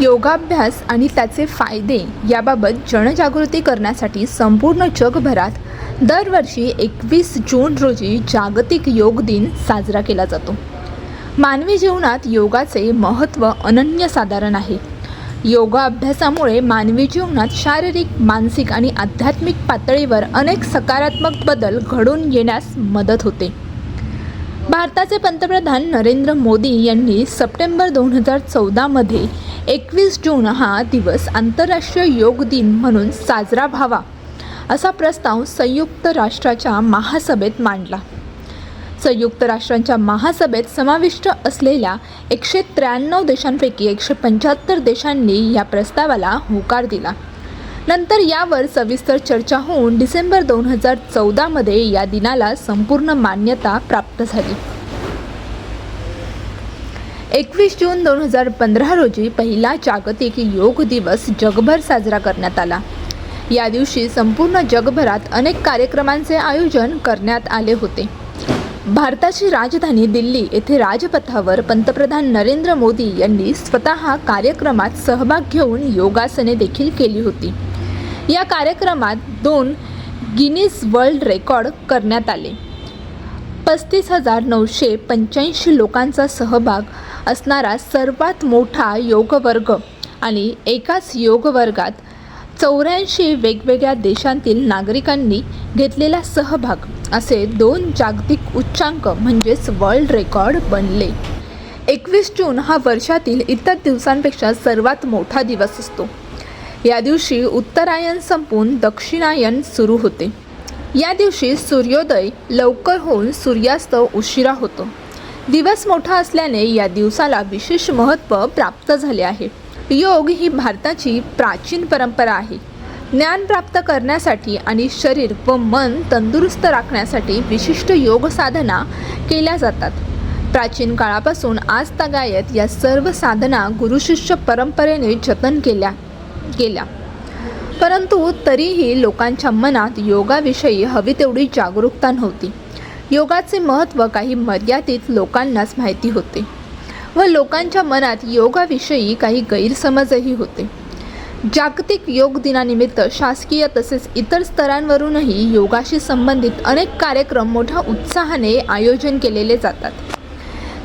योगाभ्यास आणि त्याचे फायदे याबाबत जनजागृती करण्यासाठी संपूर्ण जगभरात दरवर्षी एकवीस जून रोजी जागतिक योग दिन साजरा केला जातो. मानवी जीवनात योगाचे महत्त्व अनन्यसाधारण आहे. योगा अभ्यासामुळे मानवी जीवनात शारीरिक मानसिक आणि आध्यात्मिक पातळीवर अनेक सकारात्मक बदल घडून येण्यास मदत होते. भारताचे पंतप्रधान नरेंद्र मोदी यांनी सप्टेंबर दोन हजार चौदामध्ये एकवीस जून हा दिवस आंतरराष्ट्रीय योग दिन म्हणून साजरा व्हावा असा प्रस्ताव संयुक्त राष्ट्राच्या महासभेत मांडला. संयुक्त राष्ट्रांच्या महासभेत समाविष्ट असलेल्या एकशे त्र्याण्णव देशांपैकी एकशे पंच्याहत्तर देशांनी या प्रस्तावाला होकार दिला. नंतर यावर सविस्तर चर्चा होऊन डिसेंबर दोन हजार चौदामध्ये या दिनाला संपूर्ण मान्यता प्राप्त झाली. एकवीस जून दोन हजार पंधरा रोजी पहिला जागतिक योग दिवस जगभर साजरा करण्यात आला. या दिवशी संपूर्ण जगभरात अनेक कार्यक्रमांचे आयोजन करण्यात आले होते. भारताची राजधानी दिल्ली येथे राजपथावर पंतप्रधान नरेंद्र मोदी यांनी स्वतः कार्यक्रमात सहभाग घेऊन योगासने देखील केली होती. या कार्यक्रमात दोन गिनीज वर्ल्ड रेकॉर्ड करण्यात आले. पस्तीस हजार नऊशे पंच्याऐंशी लोकांचा सहभाग असणारा सर्वात मोठा योगवर्ग आणि एकाच योगवर्गात चौऱ्याऐंशी वेगवेगळ्या देशांतील नागरिकांनी घेतलेला सहभाग असे दोन जागतिक उच्चांक म्हणजेच वर्ल्ड रेकॉर्ड बनले. एकवीस जून हा वर्षातील इतर दिवसांपेक्षा सर्वात मोठा दिवस असतो. या दिवशी उत्तरायण संपून दक्षिणायन सुरू होते. या दिवशी सूर्योदय लवकर होऊन सूर्यास्त उशिरा होतो. दिवस मोठा असल्याने या दिवसाला विशेष महत्त्व प्राप्त झाले आहे. योग ही भारताची प्राचीन परंपरा आहे. ज्ञान प्राप्त करण्यासाठी आणि शरीर व मन तंदुरुस्त राखण्यासाठी विशिष्ट योग साधना केल्या जातात. प्राचीन काळापासून आज तगायत या सर्व साधना गुरुशिष्य परंपरेने जतन केल्या. गेल्या. परंतु तरीही लोकांच्या मनात योगाविषयी हवी तेवढी जागरूकता नव्हती. योगाचे महत्त्व काही मर्यादित लोकांनाच माहिती होते व लोकांच्या मनात योगाविषयी काही गैरसमजही होते. जागतिक योग दिनानिमित्त शासकीय तसेच इतर स्तरांवरूनही योगाशी संबंधित अनेक कार्यक्रम मोठ्या उत्साहाने आयोजन केलेले जातात.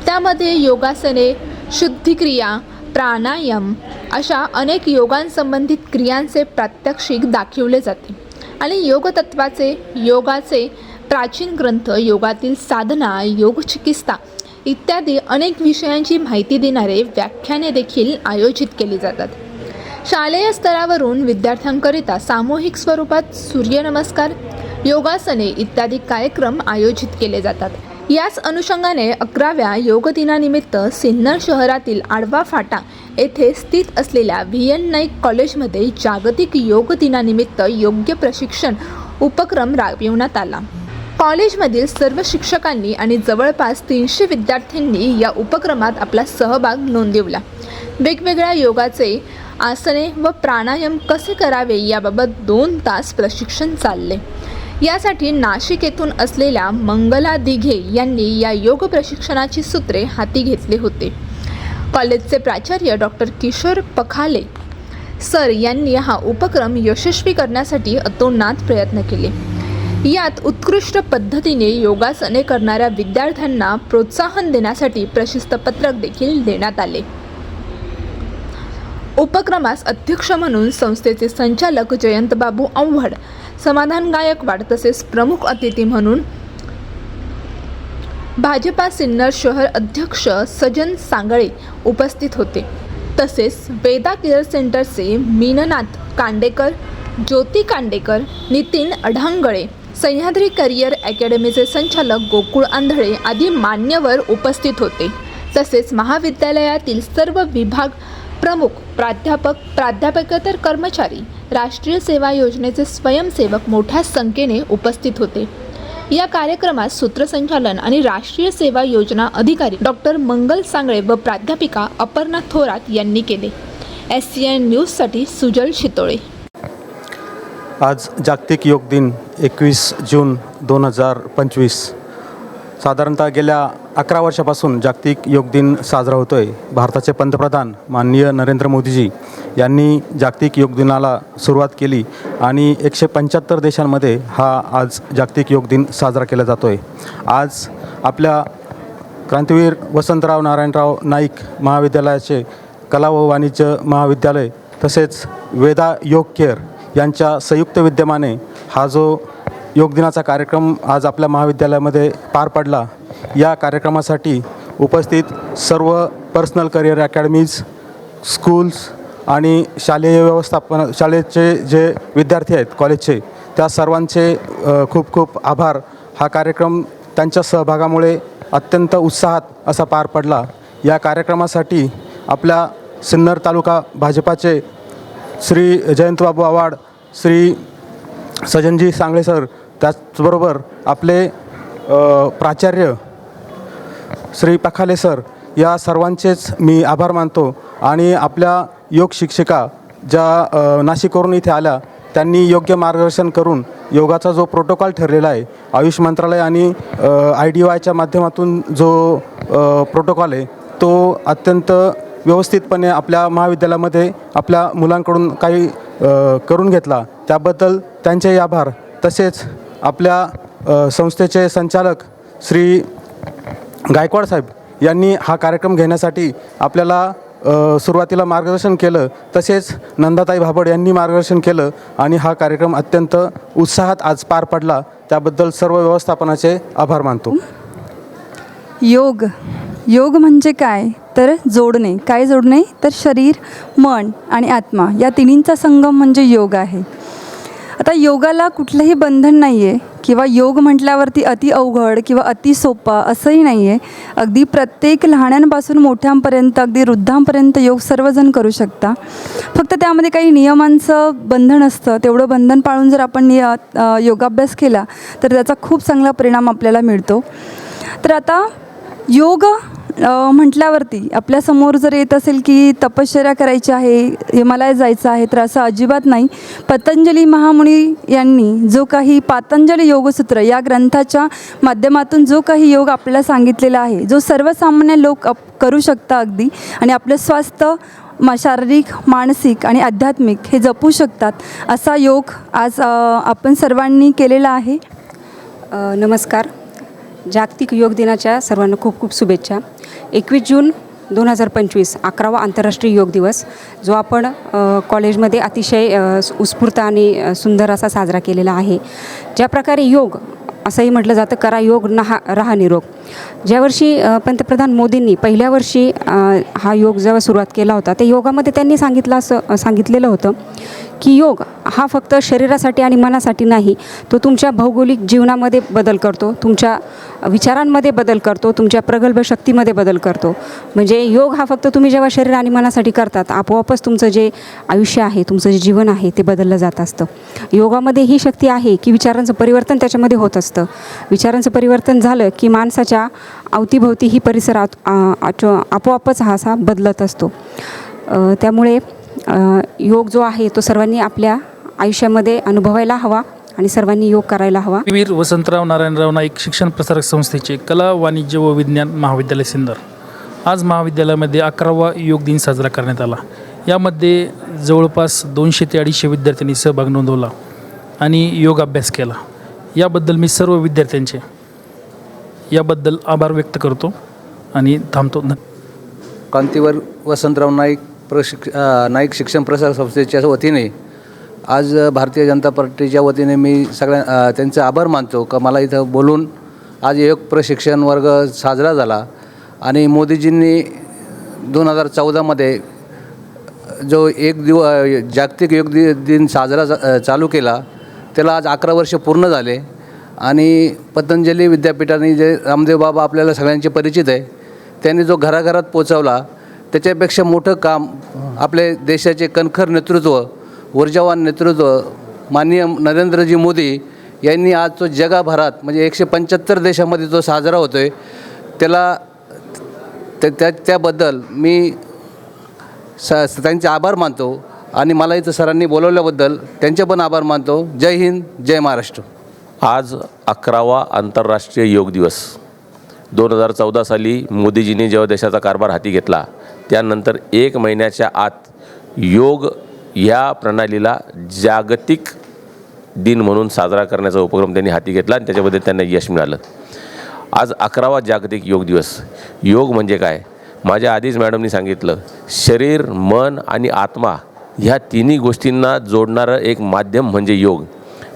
त्यामध्ये योगासने शुद्धिक्रिया प्राणायाम अशा अनेक योगांसंबंधित क्रियांचे प्रात्यक्षिक दाखवले जाते. आणि योगतत्वाचे योगाचे प्राचीन ग्रंथ योगातील साधना योग चिकित्सा इत्यादी अनेक विषयांची माहिती देणारे व्याख्याने देखील आयोजित केली जातात. शालेय स्तरावरून विद्यार्थ्यांकरिता सामूहिक स्वरूपात सूर्यनमस्कार योगासने इत्यादी कार्यक्रम आयोजित केले जातात. याच अनुषंगाने अकराव्या योग दिनानिमित्त सिन्नर शहरातील आडवा फाटा येथे स्थित असलेल्या व्ही एन नाईक कॉलेजमध्ये जागतिक योग दिनानिमित्त योग्य प्रशिक्षण उपक्रम राबविण्यात आला. कॉलेजमधील सर्व शिक्षकांनी आणि जवळपास तीनशे विद्यार्थ्यांनी या उपक्रमात आपला सहभाग नोंदवला. वेगवेगळ्या योगाचे आसने व प्राणायाम कसे करावे याबाबत दोन तास प्रशिक्षण चालले. यासाठी नाशिक येथून असलेल्या मंगला दिघे यांनी या योग प्रशिक्षणाची सूत्रे हाती घेतले होते. कॉलेजचे प्राचार्य डॉक्टर किशोर पखाले सर यांनी हा उपक्रम यशस्वी करण्यासाठी अतोनात प्रयत्न केले. यात उत्कृष्ट पद्धतीने योगासने करणाऱ्या विद्यार्थ्यांना प्रोत्साहन देण्यासाठी प्रशस्तपत्रक देखील देण्यात आले. उपक्रमास अध्यक्ष म्हणून संस्थेचे संचालक जयंतबाबू आव्हाड समाधान गायकवाड तसेच प्रमुख अतिथी म्हणून भाजपा सिन्नर शहर अध्यक्ष सजन सांगळे उपस्थित होते. तसेच वेदा केअर सेंटरचे मीननाथ कांडेकर ज्योती कांडेकर नितीन अढांगळे सह्याद्री करिअर अकॅडमीचे संचालक गोकुळ आंधळे आदी मान्यवर उपस्थित होते. तसेच महाविद्यालयातील सर्व विभाग प्रमुख प्राध्यापक प्राध्यापकेतर कर्मचारी राष्ट्रीय सेवा योजनेचे स्वयंसेवक मोठ्या संख्येने उपस्थित होते. या कार्यक्रमात सूत्रसंचालन आणि राष्ट्रीय सेवा योजना अधिकारी डॉक्टर मंगल सांगळे व प्राध्यापिका अपर्णा थोरात यांनी केले. एस सी एन न्यूजसाठी सुजल शितोळे. आज जागतिक योग दिन एकवीस जून दोन हजार पंचवीस. साधारणतः गेल्या अकरा वर्षापासून जागतिक योग दिन साजरा होतो आहे भारताचे पंतप्रधान माननीय नरेंद्र मोदीजी यांनी जागतिक योग दिनाला सुरुवात केली आणि एकशे पंच्याहत्तर देशांमध्ये हा आज जागतिक योग दिन साजरा केला जातो आहे आज आपल्या क्रांतीवीर वसंतराव नारायणराव नाईक महाविद्यालयाचे कला व वाणिज्य महाविद्यालय तसेच वेदा योग केअर यांच्या संयुक्त विद्यमाने हा जो योग दिनाचा कार्यक्रम आज आपल्या महाविद्यालयामध्ये पार पडला या कार्यक्रमासाठी उपस्थित सर्व पर्सनल करिअर अकॅडमीज स्कूल्स आणि शालेय व्यवस्थापन शाळेचे जे विद्यार्थी आहेत कॉलेजचे त्या सर्वांचे खूप खूप आभार. हा कार्यक्रम त्यांच्या सहभागामुळे अत्यंत उत्साहात असा पार पडला. या कार्यक्रमासाठी आपल्या सिन्नर तालुका भाजपाचे श्री जयंतबाबू आव्हाड श्री सजनजी सांगळे सर त्याचबरोबर आपले प्राचार्य श्री पखाले सर या सर्वांचेच मी आभार मानतो आणि आपल्या योग शिक्षिका ज्या नाशिकवरून इथे आल्या त्यांनी योग्य मार्गदर्शन करून योगाचा जो प्रोटोकॉल ठरलेला आहे आयुष मंत्रालय आणि आय डी वायच्या माध्यमातून जो प्रोटोकॉल आहे तो अत्यंत व्यवस्थितपणे आपल्या महाविद्यालयामध्ये आपल्या मुलांकडून काही करून घेतला. त्याबद्दल त्यांचेही आभार. तसेच आपल्या संस्थेचे संचालक श्री गायकवाड साहेब यांनी हा कार्यक्रम घेण्यासाठी आपल्याला सुरुवातीला मार्गदर्शन केलं. तसेच नंदाताई भाबड यांनी मार्गदर्शन केलं आणि हा कार्यक्रम अत्यंत उत्साहात आज पार पडला. त्याबद्दल सर्व व्यवस्थापनाचे आभार मानतो. योग. योग म्हणजे काय? तर जोडणे. काय जोडणे? तर शरीर मन आणि आत्मा. या तिन्हींचा संगम म्हणजे योग आहे. आता योगाला कुठलंही बंधन नाही आहे किंवा योग म्हटल्यावरती अति अवघड किंवा अति सोपा असंही नाही आहे अगदी प्रत्येक लहाण्यांपासून मोठ्यांपर्यंत अगदी वृद्धांपर्यंत योग सर्वजण करू शकता. फक्त त्यामध्ये काही नियमांचं बंधन असतं. तेवढं बंधन पाळून जर आपण निय योगाभ्यास केला तर त्याचा खूप चांगला परिणाम आपल्याला मिळतो. तर आता योग म्हटल्यावरती आपल्यासमोर जर येत असेल की तपश्चर्या करायची आहे हिमालयात जायचं आहे तर असं अजिबात नाही. पतंजली महामुनी यांनी जो काही पातंजली योगसूत्र या ग्रंथाच्या माध्यमातून जो काही योग आपल्याला सांगितलेला आहे जो सर्वसामान्य लोक अप करू शकता अगदी. आणि आपलं स्वास्थ्य मा शारीरिक मानसिक आणि आध्यात्मिक हे जपू शकतात. असा योग आज आपण सर्वांनी केलेला आहे. नमस्कार. जागतिक योग दिनाच्या सर्वांना खूप खूप शुभेच्छा. एकवीस जून दोन हजार पंचवीस अकरावा आंतरराष्ट्रीय योग दिवस जो आपण कॉलेजमध्ये अतिशय उत्स्फूर्त आणि सुंदर असा साजरा केलेला आहे. ज्या प्रकारे योग असंही म्हटलं जातं करा योग नहा रहा निरोग. ज्या वर्षी पंतप्रधान मोदींनी पहिल्या वर्षी हा योग जेव्हा सुरुवात केला होता त्या योगामध्ये त्यांनी सांगितलं असं सांगितलेलं होतं की योग हा फक्त शरीरासाठी आणि मनासाठी नाही तो तुमच्या भौगोलिक जीवनामध्ये बदल करतो तुमच्या विचारांमध्ये बदल करतो तुमच्या प्रगल्भ शक्तीमध्ये बदल करतो. म्हणजे योग हा फक्त तुम्ही जेव्हा शरीर आणि मनासाठी करतात आपोआपच तुमचं जे आयुष्य आहे तुमचं जे जीवन आहे ते बदललं जात असतं. योगामध्ये ही शक्ती आहे की विचारांचं परिवर्तन त्याच्यामध्ये होत असतं. विचारांचं परिवर्तन झालं की माणसाच्या अवतीभोवती ही परिसर आचो- आपोआपच हा असा बदलत असतो. त्यामुळे योग जो आहे तो सर्वांनी आपल्या आयुष्यामध्ये अनुभवायला हवा आणि सर्वांनी योग करायला हवा. वीर वसंतराव नारायणराव नाईक शिक्षण प्रसारक संस्थेचे कला वाणिज्य व विज्ञान महाविद्यालय सिन्नर आज महाविद्यालयामध्ये अकरावा योग दिन साजरा करण्यात आला. यामध्ये जवळपास दोनशे ते अडीचशे विद्यार्थ्यांनी सहभाग नोंदवला आणि योग अभ्यास केला. याबद्दल मी सर्व विद्यार्थ्यांचे याबद्दल आभार व्यक्त करतो आणि थांबतो. कांतीवर वसंतराव नाईक प्रशिक्ष नाईक शिक्षण प्रसार संस्थेच्या वतीने आज भारतीय जनता पार्टीच्या वतीने मी सगळ्या त्यांचे आभार मानतो. का मला इथं बोलून आज योग प्रशिक्षण वर्ग साजरा झाला आणि मोदीजींनी दोन हजार चौदामध्ये जो एक दिव जागतिक योग दि दिन साजरा चालू केला त्याला आज अकरा वर्ष पूर्ण झाले आणि पतंजली विद्यापीठाने जे रामदेव बाबा आपल्याला सगळ्यांचे परिचित आहे त्यांनी जो घराघरात पोचवला त्याच्यापेक्षा मोठं काम आपले देशाचे कणखर नेतृत्व ऊर्जावान नेतृत्व माननीय नरेंद्रजी मोदी यांनी आज तो जगाभरात म्हणजे एकशे पंच्याहत्तर देशामध्ये जो साजरा होतो आहे त्याला त्या त्या त्याबद्दल मी स त्यांचे आभार मानतो आणि मला इथं सरांनी बोलवल्याबद्दल त्यांचे पण आभार मानतो. जय हिंद जय महाराष्ट्र. आज अकरावा आंतरराष्ट्रीय योग दिवस. दोन हजार चौदा साली मोदीजींनी जेव्हा देशाचा कारभार हाती घेतला त्यानंतर एक महिन्याच्या आत योग या प्रणालीला जागतिक दिन म्हणून साजरा करण्याचा उपक्रम त्यांनी हाती घेतला आणि त्याच्याबद्दल त्यांना यश मिळालं. आज अकरावा जागतिक योग दिवस. योग म्हणजे काय? माझ्या आधीच मॅडमनी सांगितलं शरीर मन आणि आत्मा ह्या तिन्ही गोष्टींना जोडणारं एक माध्यम म्हणजे योग.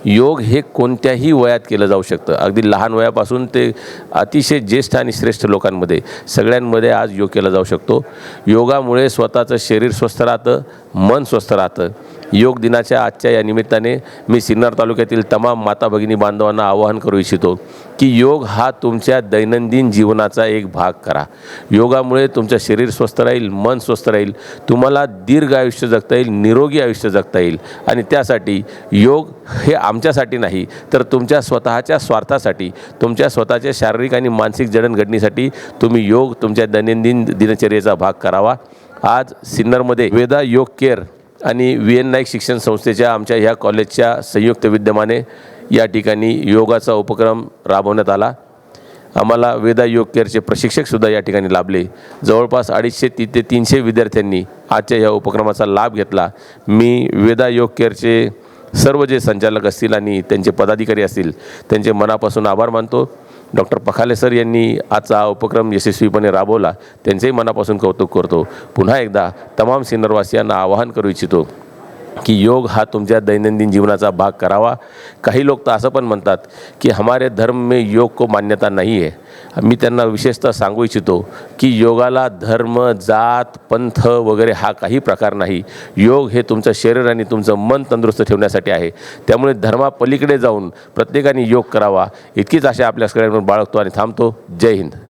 योग हे कोणत्याही वयात केलं जाऊ शकतं. अगदी लहान वयापासून ते अतिशय ज्येष्ठ आणि श्रेष्ठ लोकांमध्ये सगळ्यांमध्ये आज योग केला जाऊ शकतो. योगामुळे स्वतःचं शरीर स्वस्थ राहतं मन स्वस्थ राहतं. योग दिनाच्या आजच्या या निमित्ताने मी सिन्नर तालुक्यातील तमाम माता भगिनी बांधवांना आवाहन करू इच्छितो की योग हा तुमच्या दैनंदिन जीवनाचा एक भाग करा. योगामुळे तुमचं शरीर स्वस्थ राहील मन स्वस्थ राहील तुम्हाला दीर्घ आयुष्य जगता येईल निरोगी आयुष्य जगता येईल. आणि त्यासाठी योग हे आमच्यासाठी नाही तर तुमच्या स्वतःच्या स्वार्थासाठी तुमच्या स्वतःच्या शारीरिक आणि मानसिक जडणघडणीसाठी तुम्ही योग तुमच्या दैनंदिन दिनचर्येचा भाग करावा. आज सिन्नरमध्ये वेदा योग केअर आणि व्ही एन नाईक शिक्षण संस्थेच्या आमच्या ह्या कॉलेजच्या संयुक्त विद्यमाने या ठिकाणी योगाचा उपक्रम राबवण्यात आला. आम्हाला वेदा योग केअरचे प्रशिक्षकसुद्धा या ठिकाणी लाभले. जवळपास अडीचशे ती ते तीनशे विद्यार्थ्यांनी आजच्या या उपक्रमाचा लाभ घेतला. मी वेदा योग केअरचे सर्व जे संचालक असतील आणि त्यांचे पदाधिकारी असतील त्यांचे मनापासून आभार मानतो. डॉक्टर पखाले सर यांनी आजचा हा उपक्रम यशस्वीपणे राबवला. त्यांचेही मनापासून कौतुक करतो. पुन्हा एकदा तमाम सिन्नरवासियांना आवाहन करू इच्छितो. की योग हा तुमच्या दैनंदिन जीवनाचा भाग करावा. काही लोक तर असं पण म्हणतात की हमारे धर्म में योग को मान्यता नाही आहे मी त्यांना विशेषतः सांगू इच्छितो की योगाला धर्म जात पंथ वगैरे हा काही प्रकार नाही. योग हे तुमचं शरीर आणि तुमचं मन तंदुरुस्त ठेवण्यासाठी आहे. त्यामुळे धर्मापलीकडे जाऊन प्रत्येकाने योग करावा. इतकीच आशा आपल्या सगळ्यांवर बाळगतो आणि थांबतो. जय हिंद.